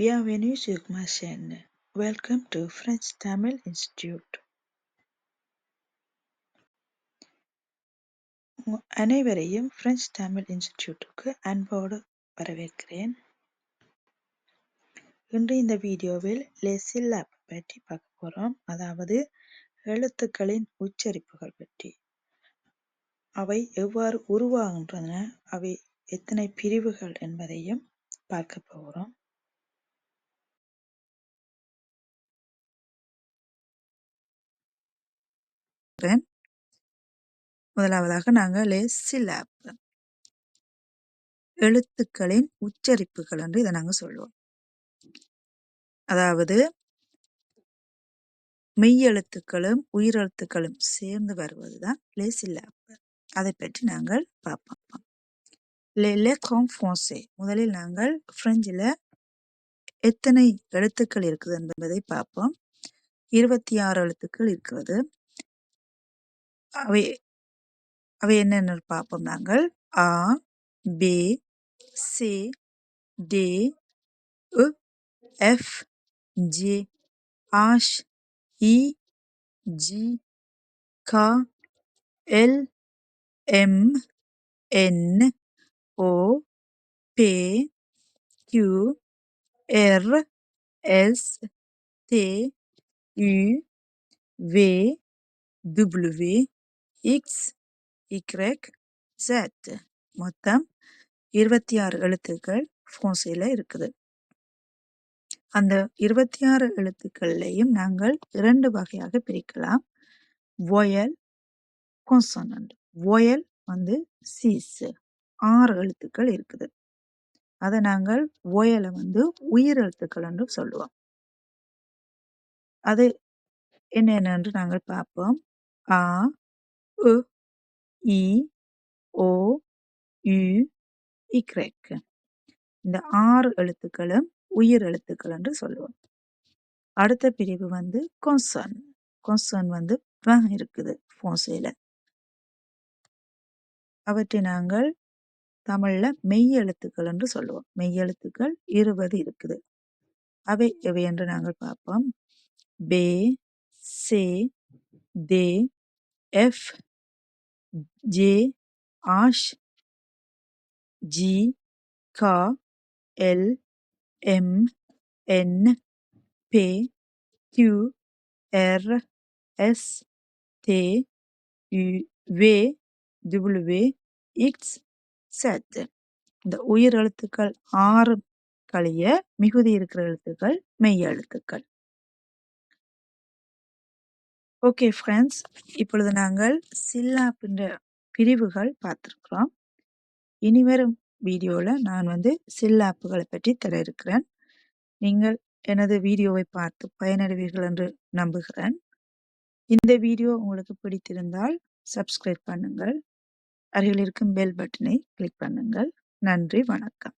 Bienvenue sur ma chaîne. Welcome to French Tamil Institute. அனைவரையும் French Tamil இன்ஸ்டிடியூட்டுக்கு அன்போடு வரவேற்கிறேன் இன்று இந்த வீடியோவில் லெசில்லாப் பற்றி பார்க்க போகிறோம் அதாவது எழுத்துக்களின் உச்சரிப்புகள் பற்றி அவை எவ்வாறு உருவாகின்றன அவை எத்தனை பிரிவுகள் என்பதையும் பார்க்க போகிறோம் முதலாவதாக நாங்கள் லெசில்லாப் எழுத்துக்களின் உச்சரிப்புகள் என்று இதை நாங்கள் சொல்லுவோம். அதாவது மெய்யெழுத்துக்களும் உயிரெழுத்துக்களும் சேர்ந்து வருவதுதான் லெசில்லாப் அதை பற்றி நாங்கள் பார்ப்போம். ஃப்ரான்சே முதலில் நாங்கள் ஃப்ரெஞ்சில் எத்தனை எழுத்துக்கள் இருக்குது என்பதை பார்ப்போம். இருபத்தி ஆறு எழுத்துக்கள் இருக்கிறது. அவை அவை என்னென்ன பார்ப்போம் நாங்கள் ஆ பே சி டி உ எஃப் ஜி ஆஷ் இ ஜி கா எல் எம் என் ஓ பே கியூ R S T U V W X Y Z. மொத்தம் இருபத்தி ஆறு எழுத்துக்கள் ஃபோன்ஸில் இருக்குது. அந்த இருபத்தி ஆறு எழுத்துக்கள்லையும் நாங்கள் இரண்டு வகையாக பிரிக்கலாம். வொயல் கொன்சனண்ட் வொயல் வந்து சீஸ் ஆறு எழுத்துக்கள் இருக்குது. அதை நாங்கள் ஓயலை வந்து உயிர் எழுத்துக்கள் என்று சொல்லுவோம். அது என்னென்ன என்று நாங்கள் பார்ப்போம். ஆ E இ O U Y. இந்த ஆறு எழுத்துக்களும் உயிர் எழுத்துக்கள் என்று சொல்லுவோம். அடுத்த பிரிவு வந்து கொன்சன் கொன்சன் வந்து இருக்குது ஃபோன்சையில் அவற்றை நாங்கள் தமிழில் மெய் எழுத்துக்கள் என்று சொல்லுவோம். மெய் எழுத்துக்கள் இருபது இருக்குது. அவை எவை என்று நாங்கள் பார்ப்போம். பே சே தே எஃப் ஜே ஆஷ் ஜி கா எல் எம் என் பே கியூ எர் எஸ் தே யு வே டபிள்யூ இட்ஸ் செட். இந்த உயிர் எழுத்துக்கள் ஆறு கழிய மிகுதி இருக்கிற எழுத்துக்கள் மெய் எழுத்துக்கள். ஓகே ஃப்ரெண்ட்ஸ் இப்பொழுது நாங்கள் சில்லாப்பின்ற பிரிவுகள் பார்த்துருக்குறோம். இனிவரும் வீடியோவில் நான் வந்து சில்லாப்புகளை பற்றி தர இருக்கிறேன். நீங்கள் எனது வீடியோவை பார்த்து பயனடைவீர்கள் என்று நம்புகிறேன். இந்த வீடியோ உங்களுக்கு பிடித்திருந்தால் சப்ஸ்கிரைப் பண்ணுங்கள். அருகில் இருக்கும் பெல் பட்டனை கிளிக் பண்ணுங்கள். நன்றி வணக்கம்.